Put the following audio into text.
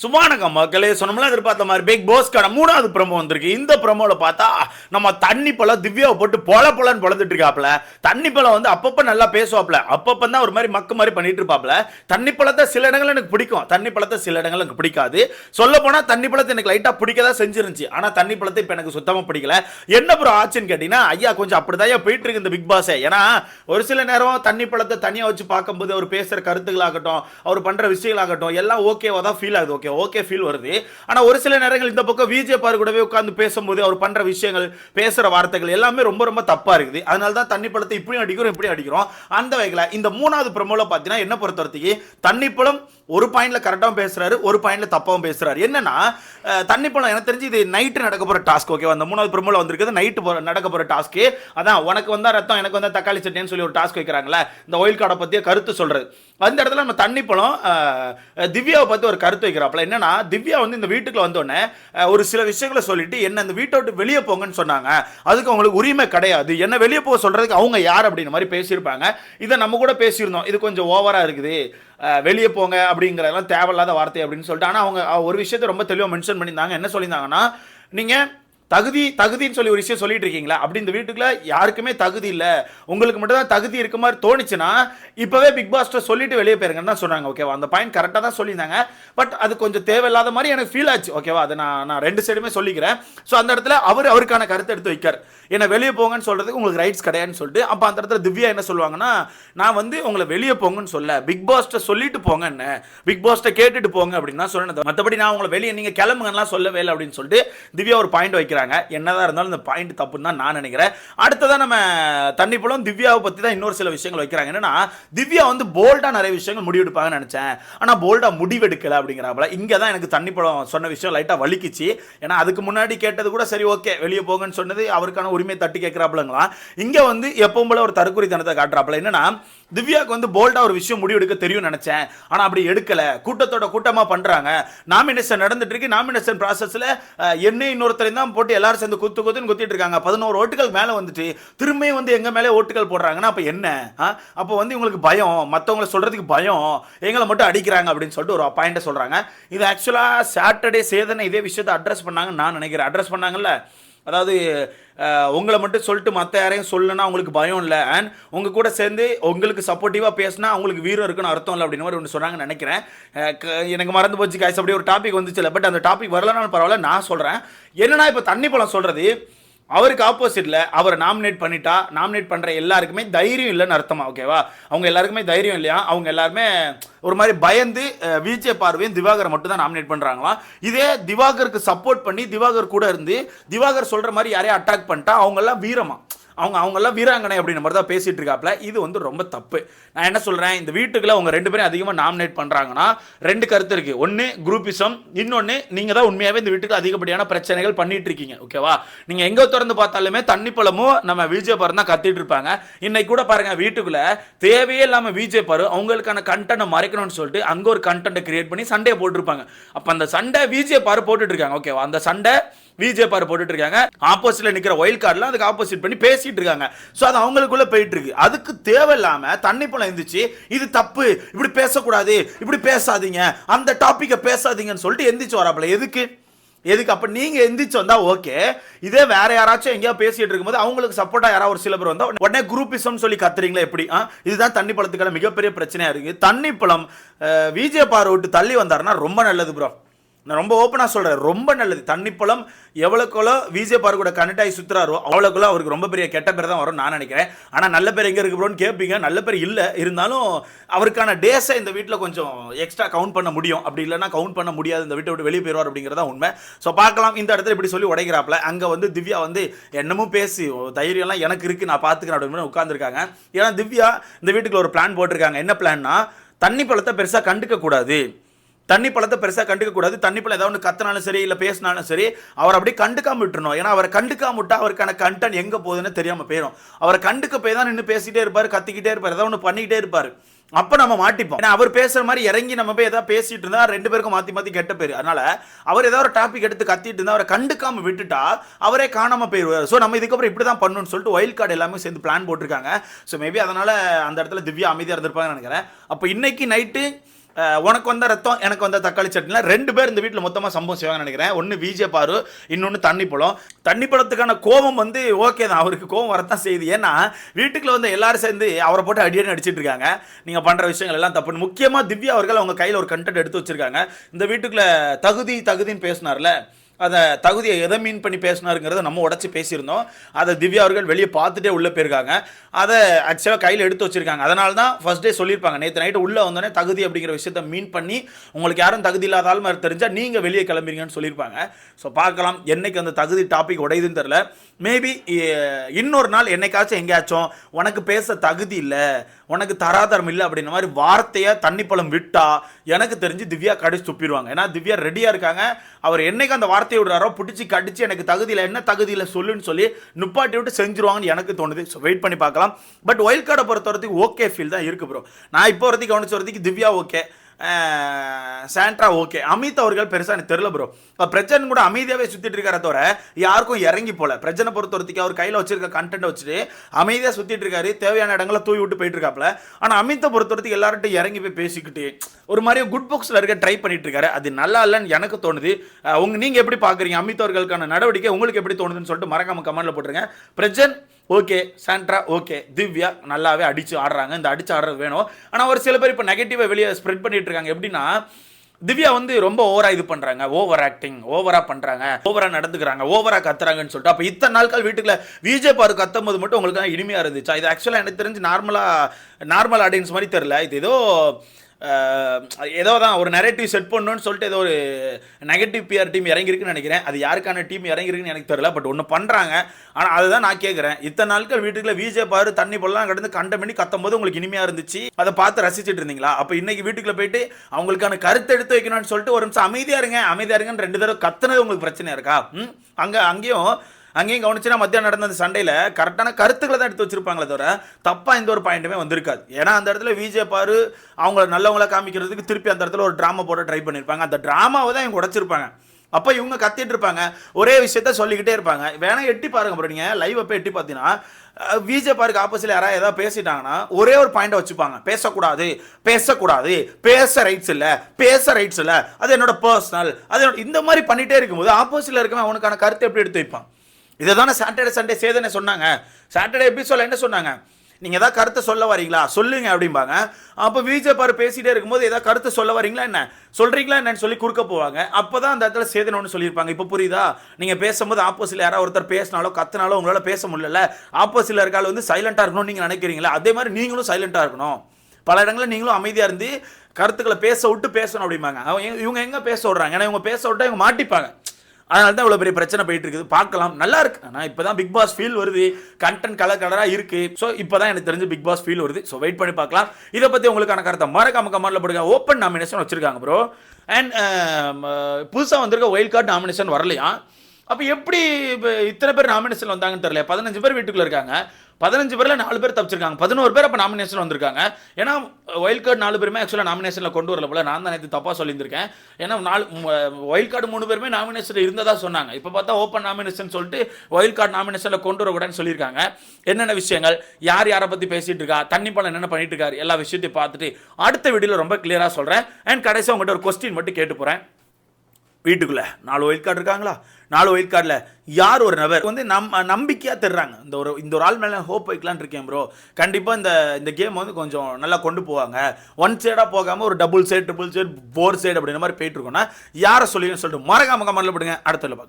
சுமானக மக்களே சொன்னோம்ல எதிர்பார்த்த மாதிரி பிக் போஸ்க்கான மூணாவது ப்ரமோ வந்திருக்கு. இந்த ப்ரமோவில் பார்த்தா நம்ம தண்ணி பழம் திவ்யாவை போட்டு பொல பொலன்னு பொழந்துட்டு இருக்காப்ல தண்ணி பழம் வந்து அப்பப்போ நல்லா பேசுவாப்ல அப்பப்போ தான் ஒரு மாதிரி மக்கு மாதிரி பண்ணிட்டு இருப்பாப்ல தண்ணி பழத்தை சில இடங்கள் எனக்கு பிடிக்கும். தண்ணி பழத்தை சில இடங்கள் எனக்கு பிடிக்காது. சொல்ல போனால் தண்ணி பழத்தை எனக்கு லைட்டாக பிடிக்கதான் செஞ்சிருந்துச்சு. ஆனால் தண்ணி பழத்தை இப்போ எனக்கு சுத்தமாக பிடிக்கல. என்ன ப்ரோ ஆச்சுன்னு கேட்டிங்கன்னா ஐயா கொஞ்சம் அப்படிதான் போயிட்டு இருக்கு இந்த பிக் பாஸே ஏன்னா ஒரு சில நேரம் தண்ணி பழத்தை தனியாக வச்சு பார்க்கும்போது அவர் பேசுகிற கருத்துக்களாகட்டும் அவர் பண்ணுற விஷயங்களாகட்டும் எல்லாம் ஓகேவா தான் ஃபீல் ஆகுது ஓகே ஓகே ஃபீல் வருது. ஆனால் ஒரு சில நேரங்கள் இந்த பக்கம் விஜே பாரு கூடவே உட்காந்து பேசும்போது அவர் பண்ணுற விஷயங்கள் பேசுகிற வார்த்தைகள் எல்லாமே ரொம்ப ரொம்ப தப்பாக இருக்குது. அதனால தான் தண்ணி பழத்தை இப்படியும் அடிக்கிறோம் இப்படியும் அடிக்கிறோம். அந்த வகையில் இந்த மூணாவது ப்ரமோல பார்த்தீங்கன்னா என்ன பொறுத்த வரைக்கும் தண்ணி பழம் ஒரு பாயிண்ட்ல கரெக்டாகவும் பேசுறாரு ஒரு பாயிண்ட்ல தப்பாகவும் பேசுறாரு. என்னன்னா தண்ணி பழம் எனக்கு தெரிஞ்சு இது நைட்டு நடக்க போற டாஸ்க் ஓகே அந்த மூணாவது ப்ரமோல வந்திருக்குது நைட்டு நடக்க போற டாஸ்க்கு அதான் உனக்கு வந்தா ரத்தம் எனக்கு வந்தா தக்காளி சட்னின்னு சொல்லி ஒரு டாஸ்க் வைக்கிறாங்களே இந்த ஒயில் கார்டை பத்திய கருத்து சொல்றது. அந்த இடத்துல நம்ம தண்ணி பழம் திவ்யாவை பத்தி ஒரு கருத்து வைக்கிறாப்ல என்னன்னா திவ்யா வந்து இந்த வீட்டுக்குள்ள வந்தோடனே ஒரு சில விஷயங்களை சொல்லிட்டு என்ன இந்த வீட்டை விட்டு வெளியே போங்கன்னு சொன்னாங்க. அதுக்கு அவங்களுக்கு உரிமை கிடையாது. என்ன வெளியே போக சொல்றதுக்கு அவங்க யார்? அப்படின்ற மாதிரி பேசியிருப்பாங்க. இதை நம்ம கூட பேசியிருந்தோம். இது கொஞ்சம் ஓவரா இருக்குது. வெளியே போங்க அப்படிங்கிறதெல்லாம் தேவையில்லாத வார்த்தை அப்படின்னு சொல்லிட்டு. ஆனால் அவங்க ஒரு விஷயத்தை ரொம்ப தெளிவாக மென்ஷன் பண்ணியிருந்தாங்க. என்ன சொல்லியிருந்தாங்கன்னா நீங்கள் தகுதி தகுதின்னு சொல்லி ஒரு விஷயம் சொல்லிட்டு இருக்கீங்களா? அப்படி இந்த வீட்டுக்குள்ள யாருக்குமே தகுதி இல்லை. உங்களுக்கு மட்டும் தான் தகுதி இருக்க மாதிரி தோணுச்சுன்னா இப்போவே பிக் பாஸ்டர் சொல்லிட்டு வெளியே போயிருங்கன்னு தான் சொன்னாங்க ஓகேவா அந்த பாயிண்ட் கரெக்டாக தான் சொல்லியிருந்தாங்க. பட் அது கொஞ்சம் தேவையில்லாத மாதிரி எனக்கு ஃபீல் ஆச்சு ஓகேவா அதை நான் நான் ரெண்டு சைடுமே சொல்லிக்கிறேன். ஸோ அந்த இடத்துல அவர் அவருக்கான கருத்தை எடுத்து வைக்கார். என்னை வெளியே போங்கன்னு சொல்றதுக்கு உங்களுக்கு ரைட்ஸ் கிடையாதுன்னு சொல்லிட்டு அப்போ அந்த இடத்துல திவ்யா என்ன சொல்லுவாங்கன்னா நான் வந்து உங்களை வெளியே போங்கன்னு சொல்ல. பிக் பாஸ்ட்டை சொல்லிட்டு போங்கன்னு பிக் பாஸ்ட்டை கேட்டுட்டு போங்க அப்படின்னு தான் சொன்னது மற்றபடி நான் உங்களை வெளியே நீங்கள் கிளம்புங்கலாம் சொல்லவே இல்லை அப்படின்னு சொல்லிட்டு திவ்யா ஒரு பாயிண்ட் வைக்கிறேன் நினைக்கிறாங்க. என்னதான் இருந்தாலும் இந்த பாயிண்ட் தப்புன்னு தான் நான் நினைக்கிறேன். அடுத்ததான் நம்ம தண்ணி புலம் திவ்யாவை பற்றி தான் இன்னொரு சில விஷயங்கள் வைக்கிறாங்க. என்னன்னா திவ்யா வந்து போல்டாக நிறைய விஷயங்கள் முடிவெடுப்பாங்கன்னு நினச்சேன். ஆனால் போல்டாக முடிவெடுக்கலை அப்படிங்கிறாப்புல. இங்கே தான் எனக்கு தண்ணி பழம் சொன்ன விஷயம் லைட்டாக வலிக்குச்சு. ஏன்னா அதுக்கு முன்னாடி கேட்டது கூட சரி ஓகே வெளியே போங்கன்னு சொன்னது அவருக்கான உரிமை தட்டி கேட்குறாப்புலங்களா இங்கே வந்து எப்பவும் போல ஒரு தற்குறித்தனத்தை காட்டுறாப்புல. என்னன்னா திவ்யாவுக்கு வந்து போல்டாக ஒரு விஷயம் முடிவெடுக்க தெரியும் நினச்சேன். ஆனால் அப்படி எடுக்கலை. கூட்டத்தோட கூட்டமாக பண்ணுறாங்க நாமினேஷன் நடந்துட்டு இருக்கு. நாமினேஷன் ப்ராசஸில் என்ன இன்னொருத்தரையும் தான் போட்டு எல்லாரும் சேர்ந்து குத்து குத்துன்னு குத்திட்டு இருக்காங்க. பதினோரு ஓட்டுகள் மேலே வந்துட்டு திரும்பியும் வந்து எங்கள் மேலே ஓட்டுகள் போடுறாங்கன்னா அப்போ என்ன? அப்போ வந்து இவங்களுக்கு பயம். மற்றவங்கள சொல்கிறதுக்கு பயம். எங்களை மட்டும் அடிக்கிறாங்க அப்படின்னு சொல்லிட்டு ஒரு பாயிண்ட்டை சொல்கிறாங்க இது ஆக்சுவலாக சாட்டர்டே சேதனை இதே விஷயத்தை அட்ரஸ் பண்ணாங்கன்னு நான் நினைக்கிறேன். அட்ரஸ் பண்ணாங்கல்ல? அதாவது உங்களை மட்டும் சொல்லிட்டு மற்ற யாரையும் சொல்லுன்னா உங்களுக்கு பயம் இல்லை. அண்ட் உங்கள் கூட சேர்ந்து உங்களுக்கு சப்போர்ட்டிவாக பேசினா அவங்களுக்கு வீரம் இருக்குன்னு அர்த்தம் இல்லை அப்படின்னு மாதிரி ஒன்று சொன்னாங்கன்னு நினைக்கிறேன். க- எனக்கு மறந்து போச்சு காய்ஸ் அப்படி ஒரு டாபிக் வந்துச்சுல பட் அந்த டாபிக் வரலனாலும் பரவாயில்ல நான் சொல்கிறேன் என்னன்னா இப்போ தண்ணி பழம் சொல்கிறது அவருக்கு ஆப்போசிட்டில் அவரை நாமினேட் பண்ணிட்டா நாமினேட் பண்ணுற எல்லாருக்குமே தைரியம் இல்லைன்னு அர்த்தமா ஓகேவா அவங்க எல்லாருக்குமே தைரியம் இல்லையா? அவங்க எல்லாருமே ஒரு மாதிரி பயந்து விஜே பார்வையும் திவாகர் மட்டும் தான் நாமினேட் பண்ணுறாங்களாம் இதே திவாகருக்கு சப்போர்ட் பண்ணி திவாகர் கூட இருந்து திவாகர் சொல்கிற மாதிரி யாரையும் அட்டாக் பண்ணிட்டா அவங்கெல்லாம் வீரமா? அவங்க அவங்கெல்லாம் வீராங்கனை அப்படின்ற மாதிரி தான் பேசிகிட்டு இருக்காப்ல. இது வந்து ரொம்ப தப்பு. நான் என்ன சொல்கிறேன் இந்த வீட்டுக்குள்ள அவங்க ரெண்டு பேரும் அதிகமாக நாமினேட் பண்ணுறாங்கன்னா ரெண்டு கருத்து இருக்குது ஒன்று குரூப்பிசம் இன்னொன்று நீங்கள் தான் உண்மையாகவே இந்த வீட்டுக்கு அதிகப்படியான பிரச்சனைகள் பண்ணிட்டு இருக்கீங்க. ஓகேவா நீங்கள் எங்கே திறந்து பார்த்தாலுமே தண்ணி பழமும் நம்ம விஜய் பாரு தான் கத்திட்டு இருப்பாங்க. இன்னைக்கு கூட பாருங்க வீட்டுக்குள்ளே தேவையே இல்லாமல் விஜய் பாரு அவங்களுக்கான கண்டென்ட்டை மறைக்கணும்னு சொல்லிட்டு அங்கே ஒரு கண்டென்ட்டை கிரியேட் பண்ணி சண்டையை போட்டிருப்பாங்க. அப்போ அந்த சண்டை விஜய் பாரு போட்டுட்டு இருக்காங்க. ஓகேவா அந்த சண்டை விஜே பார் போட்டுட்டு இருக்காங்க ஆப்போசிட்ல நிக்கிற ஒயில் கார்டில் அதுக்கு ஆப்போசிட் பண்ணி பேசிட்டு இருக்காங்க ஸோ அது அவங்களுக்குள்ள போயிட்டு இருக்கு அதுக்கு தேவையில்லாம தண்ணி போல இருந்துச்சு. இது தப்பு. இப்படி பேசக்கூடாது. இப்படி பேசாதீங்க. அந்த டாப்பிக்கை பேசாதீங்கன்னு சொல்லிட்டு எந்திரிச்சு வராப்புல. எதுக்கு? எதுக்கு? அப்ப நீங்க எந்திரிச்சு வந்தா ஓகே இதே வேற யாராச்சும் எங்கேயா பேசிட்டு இருக்கும்போது அவங்களுக்கு சப்போர்ட்டா யாராவது ஒரு சில பேர் வந்தா உடனே குரூப்பிசம் சொல்லி கத்துறீங்களா எப்படி? ஆ? இதுதான் தண்ணி பழத்துக்கான மிகப்பெரிய பிரச்சனையா இருக்கு. தண்ணி பழம் விஜே பார் விட்டு தள்ளி வந்தாருன்னா ரொம்ப நல்லது ப்ரோ நான் ரொம்ப ஓப்பனாக சொல்கிறேன் ரொம்ப நல்லது. தண்ணிப்பழம் எவ்வளோக்கெவ்வளோ விஜே பார் கூட கனெக்ட் ஆகி சுற்றுறாரோ அவ்வளோக்குள்ள அவருக்கு ரொம்ப பெரிய கெட்ட பேர் தான் வரும் நான் நினைக்கிறேன். ஆனால் நல்ல பேர் எங்கே இருக்கு ப்ரோன்னு கேட்பீங்க நல்ல பேர் இல்லை. இருந்தாலும் அவருக்கான டேஸை இந்த வீட்டில் கொஞ்சம் எக்ஸ்ட்ரா கவுண்ட் பண்ண முடியும். அப்படி இல்லைனா கவுண்ட் பண்ண முடியாது. இந்த வீட்டை விட்டு வெளியே போயிடுவார் அப்படிங்கிறதா உண்மை. ஸோ பார்க்கலாம். இந்த இடத்துல இப்படி சொல்லி உடைக்கிறாப்ல அங்கே வந்து திவ்யா வந்து என்னமும் பேசி தைரியம்லாம் எனக்கு இருக்குது நான் பார்த்துக்கிறேன் அப்படின்னு உட்காந்துருக்காங்க ஏன்னா திவ்யா இந்த வீட்டுக்குள்ள ஒரு பிளான் போட்டிருக்காங்க. என்ன பிளான்னா தண்ணி பழத்தை பெருசாக கண்டுக்க கூடாது தண்ணி பழத்தை பெருசாக கண்டுக்க கூடாது. தண்ணி பழம் ஏதாவது ஒன்று கத்தினாலும் சரி இல்லை பேசினாலும் சரி அவர் அப்படியே கண்டுக்காம விட்டுருணும் ஏன்னா அவரை கண்டுக்காம விட்டா அவருக்கான கண்டென்ட் எங்கே போகுதுன்னு தெரியாமல் போயிடும் அவரை கண்டுக்க போய் தான் நின்று பேசிக்கிட்டே இருப்பார் கத்திக்கிட்டே இருப்பார் ஏதாவது ஒன்று பண்ணிக்கிட்டே இருப்பார். அப்போ நம்ம மாட்டிப்போம். ஏன்னா அவர் பேசுகிற மாதிரி இறங்கி நம்ம போய் ஏதாவது பேசிட்டு இருந்தா ரெண்டு பேருக்கும் மாற்றி மாற்றி கெட்ட பேர். அதனால அவர் ஏதாவது ஒரு டாபிக் எடுத்து கத்திட்டு இருந்தால் அவரை கண்டுக்காம விட்டுட்டா அவரே காணாமல் போயிடுவார் ஸோ நம்ம இதுக்கப்புறம் இப்படி தான் பண்ணணும்னு சொல்லிட்டு ஒயில் கார்டு எல்லாமே சேர்ந்து பிளான் போட்டிருக்காங்க. ஸோ மேபி அதனால் அந்த இடத்துல திவ்யா அமைதியாக இருந்திருப்பாங்கன்னு நினைக்கிறேன். அப்போ இன்னைக்கு நைட்டு உனக்கு வந்த ரத்தம் எனக்கு வந்த தக்காளி சட்னியில் ரெண்டு பேர் இந்த வீட்டில் மொத்தமாக சம்பவம் செய்வாங்கன்னு நினைக்கிறேன். ஒன்று விஜே பாரு இன்னொன்று தண்ணி பழம் தண்ணி பழத்துக்கான கோபம் வந்து ஓகே தான். அவருக்கு கோபம் வரத்தான் செய்யுது. ஏன்னா வீட்டுக்குள்ள வந்து எல்லாரும் சேர்ந்து அவரை போட்டு அடியடி அடிச்சிட்டு இருக்காங்க. நீங்கள் பண்ணுற விஷயங்கள் எல்லாம் தப்புன்னு. முக்கியமாக திவ்யா அவர்கள் அவங்க கையில் ஒரு கண்டென்ட் எடுத்து வச்சிருக்காங்க. இந்த வீட்டுக்குள்ள தகுதி தகுதின்னு பேசினார்ல. அதை தகுதியை எதை மீன் பண்ணி பேசினாருங்கிறத நம்ம உடச்சி பேசியிருந்தோம். அதை திவ்யா அவர்கள் வெளியே பார்த்துட்டே உள்ளே போயிருக்காங்க. அதை ஆக்சுவலாக கையில் எடுத்து வச்சிருக்காங்க. அதனால தான் ஃபர்ஸ்ட் டே சொல்லியிருப்பாங்க. நேற்று நைட்டு உள்ளே வந்தோடனே தகுதி அப்படிங்கிற விஷயத்த மீன் பண்ணி உங்களுக்கு யாரும் தகுதி இல்லாத ஆள் மாதிரி தெரிஞ்சால் நீங்கள் வெளியே கிளம்புறீங்கன்னு சொல்லியிருப்பாங்க. ஸோ பார்க்கலாம். என்னைக்கு அந்த தகுதி டாபிக் உடையுதுன்னு தெரில மேபி இன்னொரு நாள் என்னைக்காச்சும் எங்கேயாச்சும் உனக்கு பேச தகுதி இல்லை உனக்கு தராதரம் இல்லை அப்படின்ற மாதிரி வார்த்தையை தண்ணி பழம் விட்டா எனக்கு தெரிஞ்சு திவ்யா கடிச்சு துப்பிடுவாங்க. ஏன்னா திவ்யா ரெடியாக இருக்காங்க. அவர் என்னைக்கு அந்த வார்த்தை துரத்தி விடுறாரோ பிடிச்சி கடிச்சு எனக்கு தகுதியில் என்ன தகுதியில் சொல்லுன்னு சொல்லி நுப்பாட்டி விட்டு செஞ்சிருவாங்கன்னு எனக்கு தோணுது. ஸோ வெயிட் பண்ணி பார்க்கலாம். பட் ஒயில் கார்டை பொறுத்த வரைக்கும் ஓகே ஃபீல் தான் இருக்குது ப்ரோ நான் இப்போ வரைக்கும் கவனிச்ச வரைக்கும் Divya okay Sandra okay. Amit அவர்கள் பெருசாக எனக்கு தெரில ப்ரோ இப்போ பிரச்சனை கூட அமைதியாகவே சுற்றிட்டு இருக்கிற தவிர யாருக்கும் இறங்கி போல. பிரச்சனை பொறுத்த வரைக்கும் அவர் கையில் வச்சிருக்க கண்டென்ட் வச்சுட்டு அமைதியாக சுற்றிட்டு இருக்காரு. தேவையான இடங்களை தூவி விட்டு போயிட்டு இருக்காப்ல ஆனால் அமித்தை பொறுத்த வரைக்கும் எல்லார்ட்டும் இறங்கி போய் பேசிக்கிட்டு ஒரு மாதிரி குட் புக்ஸில் இருக்க ட்ரை பண்ணிட்டு இருக்காரு. அது நல்லா இல்லைன்னு எனக்கு தோணுது. உங்க நீங்கள் எப்படி பார்க்குறீங்க அமித் அவர்களுக்கான நடவடிக்கை உங்களுக்கு எப்படி தோணுதுன்னு சொல்லிட்டு மறக்காம கமெண்ட்ல போட்டுருங்க. Prajan okay Sandra okay. Divya நல்லாவே அடித்து ஆடுறாங்க. இந்த அடித்து ஆடுறது வேணும். ஆனால் ஒரு சில பேர் இப்போ நெகட்டிவாக வெளியே ஸ்ப்ரெட் பண்ணிட்டு இருக்காங்க. எப்படின்னா திவ்யா வந்து ரொம்ப ஓவராக இது பண்ணுறாங்க ஓவர் ஆக்டிங் ஓவராக பண்ணுறாங்க ஓவராக நடந்துக்கிறாங்க. ஓவராக கத்துறாங்கன்னு சொல்லிட்டு. அப்போ இத்தனை நாட்கள் வீட்டுக்குள்ள விஜய் பாரு கத்தும் போது மட்டும் உங்களுக்கு தான் இனிமையாக இருந்துச்சு? இது ஆக்சுவலாக எனக்கு தெரிஞ்சு நார்மலாக நார்மல் ஆடியன்ஸ் மாதிரி தெரில இது ஏதோ ஏதோ தான் ஒரு நெரேட்டிவ் செட் பண்ணணும்னு சொல்லிட்டு ஏதோ ஒரு நெகட்டிவ் பிஆர் டீம் இறங்கிருக்குன்னு நினைக்கிறேன். அது யாருக்கான டீம் இறங்கிருக்குன்னு எனக்கு தெரியல பட் ஒன்று பண்ணுறாங்க ஆனால் அதுதான் நான் கேட்குறேன் இத்தனை நாட்கள் வீட்டுக்குள்ள விஜய் பாரு தண்ணி பொல்லாம் கடந்து கண்ட பண்ணி கத்தும் போது உங்களுக்கு இனிமையாக இருந்துச்சு. அதை பார்த்து ரசிச்சிட்டு இருந்தீங்களா? அப்போ இன்னைக்கு வீட்டுக்குள்ள போயிட்டு அவங்களுக்கான கருத்து எடுத்து வைக்கணும்னு சொல்லிட்டு ஒரு நிமிஷம் அமைதியாக இருங்க. அமைதியாக இருங்கன்னு ரெண்டு தடவை கத்துனது உங்களுக்கு பிரச்சனையாக இருக்கா? அங்கே அங்கேயும் அங்கேயும் கவனிச்சுனா மத்தியானம் நடந்த அந்த சண்டையில் கரெக்டான கருத்துக்களை தான் எடுத்து வச்சிருப்பாங்களே தவிர தப்பாக எந்த ஒரு பாயிண்ட்டுமே வந்திருக்காது. ஏன்னா அந்த இடத்துல விஜய் பாரு அவங்கள நல்லவங்களா காமிக்கிறதுக்கு திருப்பி அந்த இடத்துல ஒரு ட்ராமா போட ட்ரை பண்ணியிருப்பாங்க அந்த ட்ராமாவை தான் இவங்க உடைச்சிருப்பாங்க. அப்போ இவங்க கத்திட்டு இருப்பாங்க. ஒரே விஷயத்த சொல்லிக்கிட்டே இருப்பாங்க. வேணா எட்டி பாருங்க அப்புறம் நீங்கள் லைவ் அப்போ எட்டி பார்த்தீங்கன்னா விஜே பாருக்கு ஆப்போசிட்ல யாராவது ஏதாவது பேசிட்டாங்கன்னா ஒரே ஒரு பாயிண்டை வச்சுப்பாங்க. பேசக்கூடாது பேசக்கூடாது பேச ரைட்ஸ் இல்லை பேச ரைட்ஸ் இல்லை. அது என்னோட பர்சனல் அது இந்த மாதிரி பண்ணிகிட்டே இருக்கும்போது ஆப்போசிட்ல இருக்கவன் அவனுக்கான கருத்தை எப்படி எடுத்து வைப்பான்? இதை தானே சாட்டர்டே சண்டே சேதனை சொன்னாங்க. சாட்டர்டே எபிசோட என்ன சொன்னாங்க? நீங்கள் ஏதாவது கருத்தை சொல்ல வரீங்களா? சொல்லுங்க அப்படிம்பாங்க. அப்போ விஜய் பாரு பேசிகிட்டே இருக்கும்போது ஏதாவது கருத்து சொல்ல வரீங்களா என்ன? சொல்கிறீங்களா என்னன்னு சொல்லி குறுக்க போவாங்க. அப்போ தான் அந்த இடத்துல சேதனை ஒன்று சொல்லியிருப்பாங்க. இப்போ புரியுதா? நீங்கள் பேசும்போது ஆப்போசிட்டில் யாராவது ஒருத்தர் பேசினாலோ கத்தினாலோ உங்களால் பேச முடியல ஆப்போசிட்டில் இருக்கால வந்து சைலண்டாக இருக்கணும்னு நீங்கள் நினைக்கிறீங்களா? அதே மாதிரி நீங்களும் சைலண்ட்டாக இருக்கணும். பல இடங்களில் நீங்களும் அமைதியாக இருந்து கருத்துக்களை பேச விட்டு பேசணும் அப்படிம்பாங்க. அவங்க இவங்க எங்கே பேச விட்றாங்க? ஏன்னா இவங்க பேச விட்டா இவங்க மாட்டிப்பாங்க. அதனால தான் இவ்வளோ பெரிய பிரச்சனை போயிட்டு இருக்குது. பார்க்கலாம். நல்லா இருக்கு. ஆனால் இப்போ தான் பிக் பாஸ் ஃபீல் வருது. கண்டென்ட் கலர் கலராக இருக்கு. ஸோ இப்போ தான் எனக்கு தெரிஞ்சு பிக் பாஸ் ஃபீல் வருது. ஸோ வெயிட் பண்ணி பார்க்கலாம். இதை பற்றி உங்களுக்கான கருத்தை மறக்காம கமெண்ட்ல போடுங்க. ஓப்பன் நாமினேஷன் வச்சிருக்காங்க ப்ரோ அண்ட் புதுசாக வந்திருக்க ஒயில் கார்டு நாமினேஷன் வரலையா? அப்போ எப்படி இப்போ இத்தனை பேர் நாமினேஷன் வந்தாங்கன்னு தெரியல பதினஞ்சு பேர் வீட்டுக்குள்ளே இருக்காங்க. பதினஞ்சு பேரில் நாலு பேர் தப்பிச்சிருக்காங்க. பதினோரு பேர் அப்போ நாமினேஷன் வந்திருக்காங்க. ஏன்னா ஒயில் கார்டு நாலு பேருமே ஆக்சுவலாக நாமினேஷனில் கொண்டு வரல போல. நான் தான் நேற்று தப்பாக சொல்லியிருந்திருக்கேன். ஏன்னா நாலு ஒயில் கார்டு மூணு பேருமே நாமினேஷன் இருந்ததாக சொன்னாங்க. இப்போ பார்த்தா ஓப்பன் நாமினேஷன் சொல்லிட்டு ஒயில் கார்டு நாமினேஷனில் கொண்டு வரக்கூடாதுன்னு சொல்லியிருக்காங்க. என்னென்ன விஷயங்கள்? யார் யாரை பற்றி பேசிகிட்டு இருக்கா? தண்ணி பழம் என்னென்ன பண்ணிட்டு இருக்காரு? எல்லா விஷயத்தையும் பார்த்துட்டு அடுத்த வீடியோவில் ரொம்ப கிளியராக சொல்கிறேன் அண்ட் கடைசியாக உங்கள்கிட்ட ஒரு கொஸ்டின் மட்டும் கேட்டு போகிறேன் வீட்டுக்குள்ளே. நாலு ஒயில் கார்டு இருக்காங்களா? நாலு ஒயில் கார்டில் யார் ஒரு நபர்? வந்து நம் நம்பிக்கையாக தர்றாங்க. இந்த ஒரு இந்த ஒரு ஆள் மேலே ஹோப் வைக்கலான்னு இருக்கேன் ப்ரோ கண்டிப்பாக இந்த இந்த கேம் வந்து கொஞ்சம் நல்லா கொண்டு போவாங்க. ஒன் சைடாக போகாமல் ஒரு double side triple side four side அப்படின்ற மாதிரி போயிட்டுருக்கோன்னா யாரை சொல்லின்னு சொல்லிட்டு மறக்காம கமெண்ட்ல போடுங்க. அடுத்தல பார்க்கலாம்.